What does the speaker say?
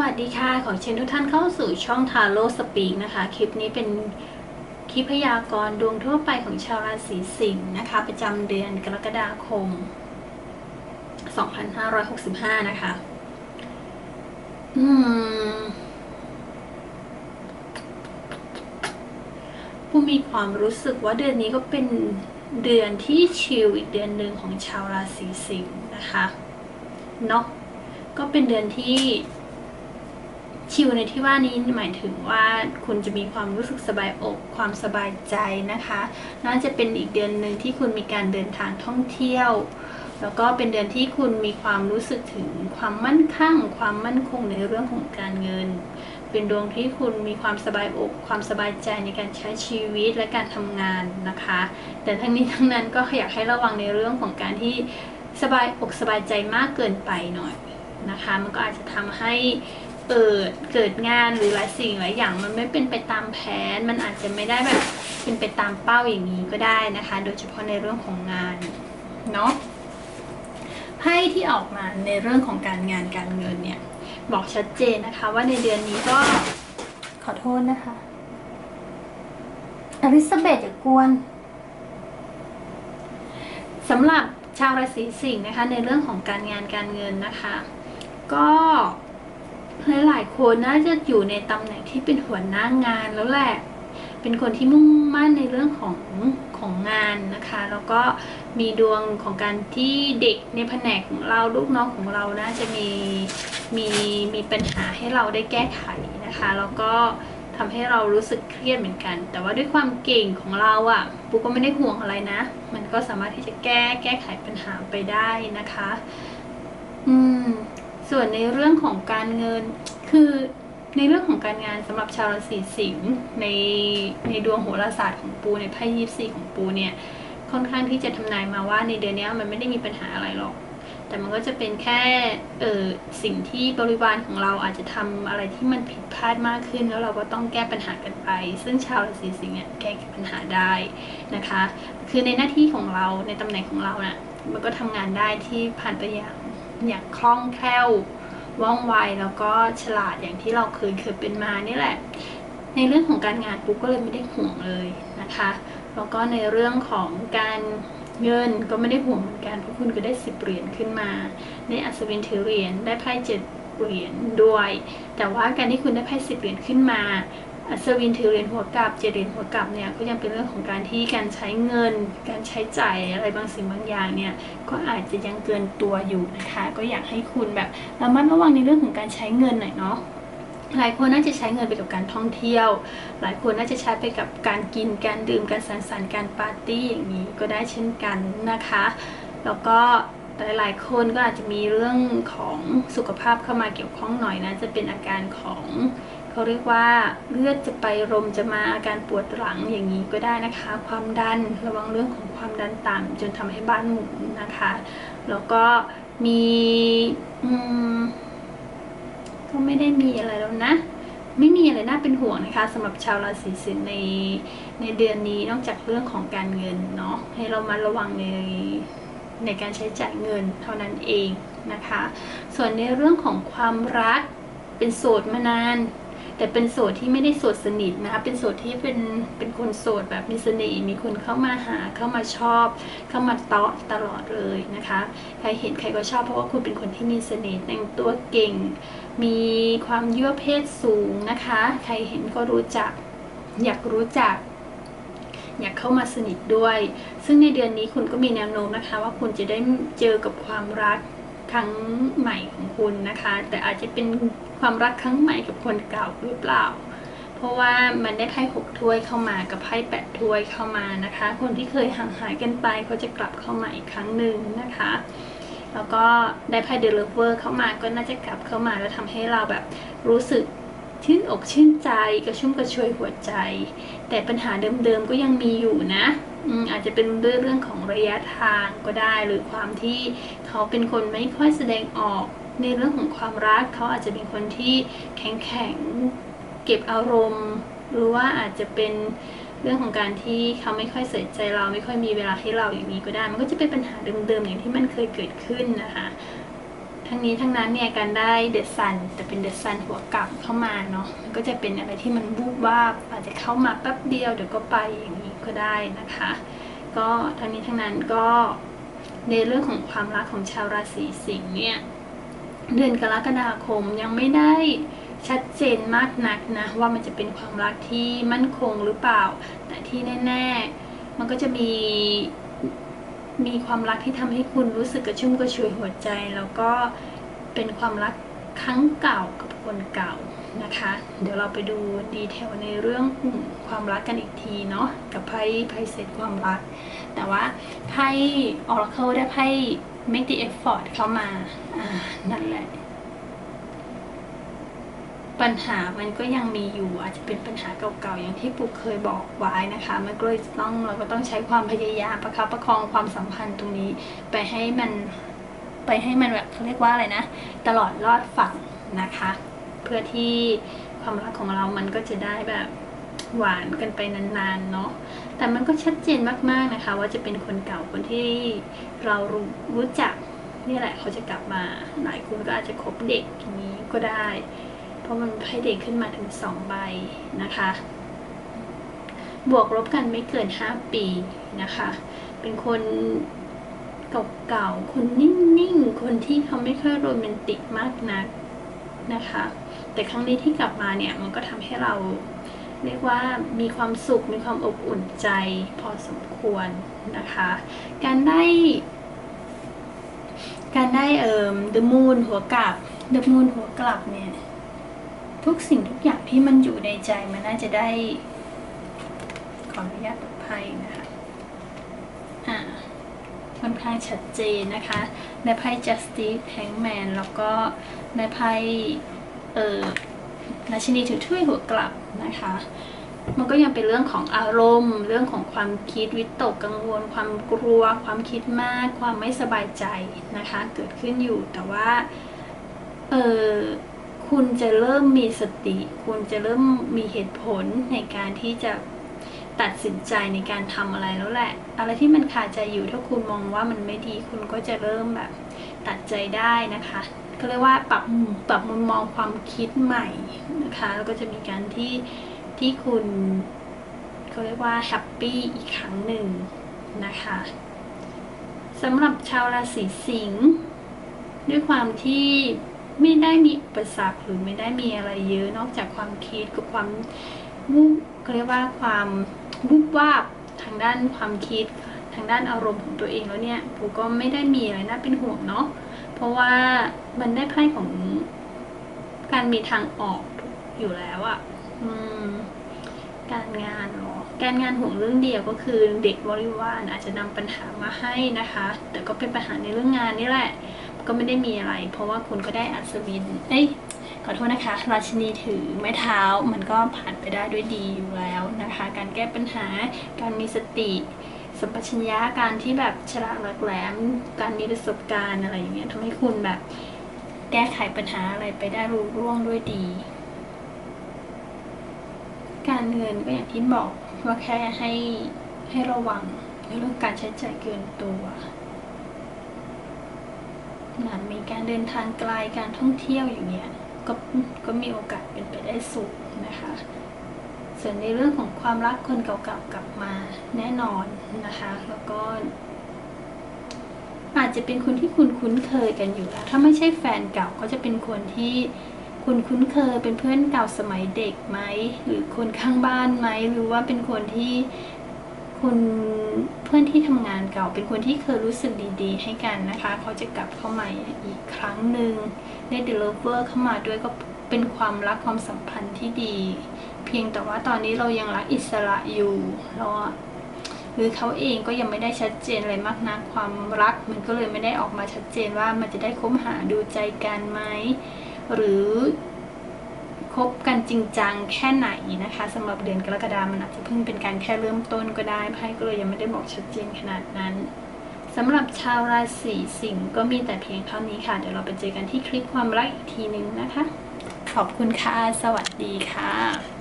วัสดีค่ะ ขอเชิญทุกท่านเข้าสู่ช่องทาโร่สปีกนะคะ คลิปนี้เป็นคลิปพยากรณ์ดวงทั่วไปของชาวราศีสิงห์นะคะ ประจำเดือนกรกฎาคม 2565 นะคะ อืม ผู้มีความรู้สึกว่าเดือนนี้ก็เป็นเดือนที่ชิลอีกเดือนหนึ่งของชาวราศีสิงห์นะคะ เนาะก็เป็นเดือนที่ ชิลในที่ว่านี้หมายถึงว่าคุณจะมีความรู้สึกสบายอก ความสบายใจนะคะ น่าจะเป็นอีกเดือนหนึ่งที่คุณมีการเดินทางท่องเที่ยว แล้วก็เป็นเดือนที่คุณมีความรู้สึกถึงความมั่นคงความมั่นคงในเรื่องของการเงิน เป็นดวงที่คุณมีความสบายอก ความสบายใจในการใช้ชีวิตและการทำงานนะคะ แต่ทั้งนี้ทั้งนั้นก็อยากให้ระวังในเรื่องของการที่สบายอกสบายใจมากเกินไปหน่อยนะคะ มันก็อาจจะทำให้ เกิดเกิดงานหรือหลายสิ่งหลายอย่างมันไม่เป็นไปตามแผน มันอาจจะไม่ได้แบบเป็นไปตามเป้าอย่างนี้ก็ได้นะคะ โดยเฉพาะในเรื่องของงานเนาะไพ่ที่ออกมาในเรื่องของการงานการเงินเนี่ย บอกชัดเจนนะคะ ว่าในเดือนนี้ก็ขอโทษนะคะอลิซาเบธอย่ากวนสำหรับชาวราศีสิงห์นะคะ ในเรื่องของการงานการเงินนะคะ ก็ หลายๆคนน่าจะอยู่ในตำแหน่งที่เป็นหัวหน้างานแล้วแหละ เป็นคนที่มุ่งมั่นในเรื่องของของงานนะคะ แล้วก็มีดวงของการที่เด็กในแผนกของเราลูกน้องของเราน่าจะมีมีมีปัญหาให้เราได้แก้ไขนะคะ แล้วก็ทำให้เรารู้สึกเครียดเหมือนกัน แต่ว่าด้วยความเก่งของเราอะ่ะปุ๊กก็ไม่ได้ห่วงอะไรนะ มันก็สามารถที่จะแก้แก้ไขปัญหาไปได้นะคะ อืม ส่วนในเรื่องของการเงินคือในเรื่องของการงานสำหรับชาวราศีสิงห์ในในดวงโหราศาสตร์ของปูในไพ่ยิปซีของปูเนี่ยค่อนข้างที่จะทำนายมาว่าในเดือนนี้มันไม่ได้มีปัญหาอะไรหรอก แต่มันก็จะเป็นแค่เออสิ่งที่บริวารของเราอาจจะทำอะไรที่มันผิดพลาดมากขึ้น แล้วเราก็ต้องแก้ปัญหากันไป ซึ่งชาวราศีสิงห์เนี่ยแก้ปัญหาได้นะคะ คือในหน้าที่ของเราในตำแหน่งของเรานะ่ะมันก็ทำงานได้ที่ผ่านไปอย่าง อย่างคล่องแคล่วว่องไวแล้วก็ฉลาดอย่างที่เราเคยเคยเป็นมานี่แหละ ในเรื่องของการงานปุ๊กก็เลยไม่ได้ห่วงเลยนะคะ แล้วก็ในเรื่องของการเงินก็ไม่ได้ห่วงเหมือนกันเพราะคุณก็ได้สิบเหรียญขึ้นมาในอัศวินถือเหรียญได้ไพ่เจ็ดเหรียญด้วย แต่ว่าการที่คุณได้ไพ่สิบเหรียญขึ้นมา อัศวินถือเหรียญหัวกลับเจดเหรียญหัวกลับเนี่ยก็ยังเป็นเรื่องของการที่การใช้เงิน การใช้จ่ายอะไรบางสิ่งบางอย่างเนี่ยก็อาจจะยังเกินตัวอยู่นะคะ ก็อยากให้คุณแบบระมัดระวังในเรื่องของการใช้เงินหน่อยเนาะหลายคนน่าจะใช้เงินไปกับการท่องเที่ยว หลายคนน่าจะใช้ไปกับการกิน การดื่ม การสังสรรค์ การปาร์ตี้อย่างนี้ก็ได้เช่นกันนะคะ แล้วก็หลายๆคนก็อาจจะมีเรื่องของสุขภาพเข้ามาเกี่ยวข้องหน่อยนะ จะเป็นอาการของ เขาเรียกว่าเลือดจะไปลมจะมาอาการปวดหลังอย่างนี้ก็ได้นะคะ ความดันระวังเรื่องของความดันต่ำจนทำให้บ้านหมุนนะคะ แล้วก็มีอืมก็ไม่ได้มีอะไรแล้วนะ ไม่มีอะไรน่าเป็นห่วงนะคะสำหรับชาวราศีสิงห์ในในเดือนนี้นอกจากเรื่องของการเงินเนาะให้เรามาระวังในในการใช้จ่ายเงินเท่านั้นเองนะคะ ส่วนในเรื่องของความรักเป็นโสดมานาน แต่เป็นโสดที่ไม่ได้โสดสนิทนะคะเป็นโสดที่เป็นเป็นคนโสดแบบมีเสน่ห์มีคนเข้ามาหาเข้ามาชอบ เข้ามาเตาะตลอดเลยนะคะ ใครเห็นใครก็ชอบเพราะว่าคุณเป็นคนที่มีเสน่ห์แต่งตัวเก่ง มีความยั่วเพศสูงนะคะ ใครเห็นก็รู้จักอยากรู้จักอยากเข้ามาสนิทด้วย ซึ่งในเดือนนี้คุณก็มีแนวโน้มนะคะ ว่าคุณจะได้เจอกับความรัก ครั้งใหม่ของคุณนะคะ แต่อาจจะเป็นความรักครั้งใหม่กับคนเก่าหรือเปล่า เพราะว่ามันได้ไพ่หกถ้วยเข้ามากับไพ่แปดถ้วยเข้ามานะคะ คนที่เคยห่างหายกันไปเขาจะกลับเข้ามาอีกครั้งหนึ่งนะคะ แล้วก็ได้ไพ่เดลเวอร์เข้ามาก็น่าจะกลับเข้ามาแล้วทำให้เราแบบรู้สึกชื่นอกชื่นใจกระชุ่มกระชวยหัวใจ แต่ปัญหาเดิมๆก็ยังมีอยู่นะ อาจจะเป็นเรื่องของระยะทางก็ได้ หรือความที่เขาเป็นคนไม่ค่อยแสดงออกในเรื่องของความรัก เขาอาจจะเป็นคนที่แข็งแข็งเก็บอารมณ์ หรือว่าอาจจะเป็นเรื่องของการที่เขาไม่ค่อยใส่ใจเราไม่ค่อยมีเวลาให้เราอย่างนี้ก็ได้ มันก็จะเป็นปัญหาเดิมๆอย่างที่มันเคยเกิดขึ้นนะคะ ทั้งนี้ทั้งนั้นเนี่ยการได้เดอะซันแต่เป็นเดอะซันหัวกลับเข้ามาเนาะมันก็จะเป็นอะไรที่มันบูบวาบอาจจะเข้ามาแป๊บเดียวเดี๋ยวก็ไปอย่างนี้ก็ได้นะคะ ก็ทั้งนี้ทั้งนั้นก็ในเรื่องของความรักของชาวราศีสิงห์เนี่ยเดือนกรกฎาคมยังไม่ได้ชัดเจนมากนักนะว่ามันจะเป็นความรักที่มั่นคงหรือเปล่า แต่ที่แน่ ๆ มันก็จะมี มีความรักที่ทำให้คุณรู้สึกกระชุ่มกระชวยหัวใจ แล้วก็เป็นความรักครั้งเก่ากับคนเก่านะคะ เดี๋ยวเราไปดูดีเทลในเรื่องความรักกันอีกทีเนาะกับไพ่ไพ่เซตความรัก แต่ว่าไพ่ออร์เคิลได้ไพ่ make the effort เข้ามาอ่านั่นแหละ ปัญหามันก็ยังมีอยู่อาจจะเป็นปัญหาเก่าๆอย่างที่ปุ๊กเคยบอกไว้นะคะ มันก็เลยต้องเราก็ต้องใช้ความพยายามประคับประคองความสัมพันธ์ตรงนี้ ไปให้มันไปให้มันแบบเขาเรียกว่าอะไรนะ ตลอดรอดฝั่งนะคะ เพื่อที่ความรักของเรามันก็จะได้แบบหวานกันไปนานๆเนาะแต่มันก็ชัดเจนมากๆนะคะ ว่าจะเป็นคนเก่าคนที่เรารู้รู้จักนี่แหละเขาจะกลับมาหลายคนก็อาจจะคบเด็กอย่างนี้ก็ได้ เพราะมันไพ่เด็กขึ้นมาถึงสองใบนะคะ บวกลบกันไม่เกิน 5 ปีนะคะ เป็นคนเก่าๆ คนนิ่งๆ คนที่เขาไม่ค่อยโรแมนติกมากนักนะคะ แต่ครั้งนี้ที่กลับมาเนี่ยมันก็ทำให้เราเรียกว่ามีความสุขมีความอบอุ่นใจพอสมควรนะคะ การได้ การได้เอ่อ the moon หัวกลับ the moon หัวกลับเนี่ย ทุกสิ่งทุกอย่างที่มันอยู่ในใจมันน่าจะได้ ขออนุญาตตกไพ่นะคะอ่าค่อนข้างชัดเจนนะคะในไพ่ justice hangman แล้วก็ในไพ่เอ่อราชินีถือถ้วยหัวกลับนะคะ มันก็ยังเป็นเรื่องของอารมณ์ เรื่องของความคิดวิตกกังวล ความกลัว ความคิดมาก ความไม่สบายใจนะคะ เกิดขึ้นอยู่แต่ว่าเออ คุณจะเริ่มมีสติ คุณจะเริ่มมีเหตุผลในการที่จะตัดสินใจในการทำอะไรแล้วแหละ อะไรที่มันขาดใจอยู่ถ้าคุณมองว่ามันไม่ดีคุณก็จะเริ่มแบบตัดใจได้นะคะก็เรียกว่าปรับปรับมุมมองความคิดใหม่นะคะ แล้วก็จะมีการที่ที่คุณเขาเรียกว่าแฮปปี้อีกครั้งหนึ่งนะคะสำหรับชาวราศีสิงห์ด้วยความที่ ไม่ได้มีอุปสรรคหรือไม่ได้มีอะไรเยอะนอกจากความคิดกับความวูบเขาเรียกว่าความวูบวาบทางด้านความคิดทางด้านอารมณ์ของตัวเองแล้วเนี่ยผมก็ไม่ได้มีอะไรน่าเป็นห่วงเนาะเพราะว่ามันได้ไพ่ของการมีทางออกอยู่แล้วอะอืมการงานเหรอการงานห่วงเรื่องเดียวก็คือเด็กบริวารอาจจะนำปัญหามาให้นะคะ แต่ก็เป็นปัญหาในเรื่องงานนี่แหละ ก็ไม่ได้มีอะไร เพราะว่าคุณก็ได้อัศวิน เอ้ยขอโทษนะคะ ราชินีถือไม้เท้ามันก็ผ่านไปได้ด้วยดีอยู่แล้วนะคะ การแก้ปัญหา การมีสติสัมปชัญญะการที่แบบฉลาดหลักแหลม การมีประสบการณ์อะไรอย่างเงี้ยทำให้คุณแบบแก้ไขปัญหาอะไรไปได้รุ่ร่วงด้วยดี การเงินก็อย่างที่บอกว่าแค่ให้ให้ระวังในเรื่องการใช้จ่ายเกินตัว อาจมีการเดินทางไกลการท่องเที่ยวอย่างเงี้ยก็ก็มีโอกาสเป็นไปได้สูงนะคะ ส่วนในเรื่องของความรักคนเก่าๆกลับมาแน่นอนนะคะ แล้วก็ อาจจะเป็นคนที่คุณคุ้นเคยกันอยู่แล้วถ้าไม่ใช่แฟนเก่าก็จะเป็นคนที่คุณคุ้นเคยเป็นเพื่อนเก่าสมัยเด็กไหมหรือคนข้างบ้านไหมหรือว่าเป็นคนที่ คุณเพื่อนที่ทำงานเก่า เป็นคนที่เคยรู้สึกดีๆ ให้กันนะคะ เขาจะกลับเข้ามาอีกครั้งหนึ่งได้เดลิเวอร์เข้ามาด้วยก็เป็นความรักความสัมพันธ์ที่ดี เพียงแต่ว่าตอนนี้เรายังรักอิสระอยู่เราหรือเขาเองก็ยังไม่ได้ชัดเจนอะไรมากนะความรัก มันก็เลยไม่ได้ออกมาชัดเจนว่ามันจะได้คบหาดูใจกันไหมหรือ คบกันจริงจังแค่ไหนนะคะสำหรับเดือนกรกฎามันอาจจะเพิ่งเป็นการแค่เริ่มต้นก็ได้ไพ่ก็เลยยังไม่ได้บอกชัดเจนขนาดนั้นสำหรับชาวราศีสิงห์ก็มีแต่เพียงเท่านี้ค่ะ เดี๋ยวเราไปเจอกันที่คลิปความรักอีกทีนึงนะคะ ขอบคุณค่ะ สวัสดีค่ะ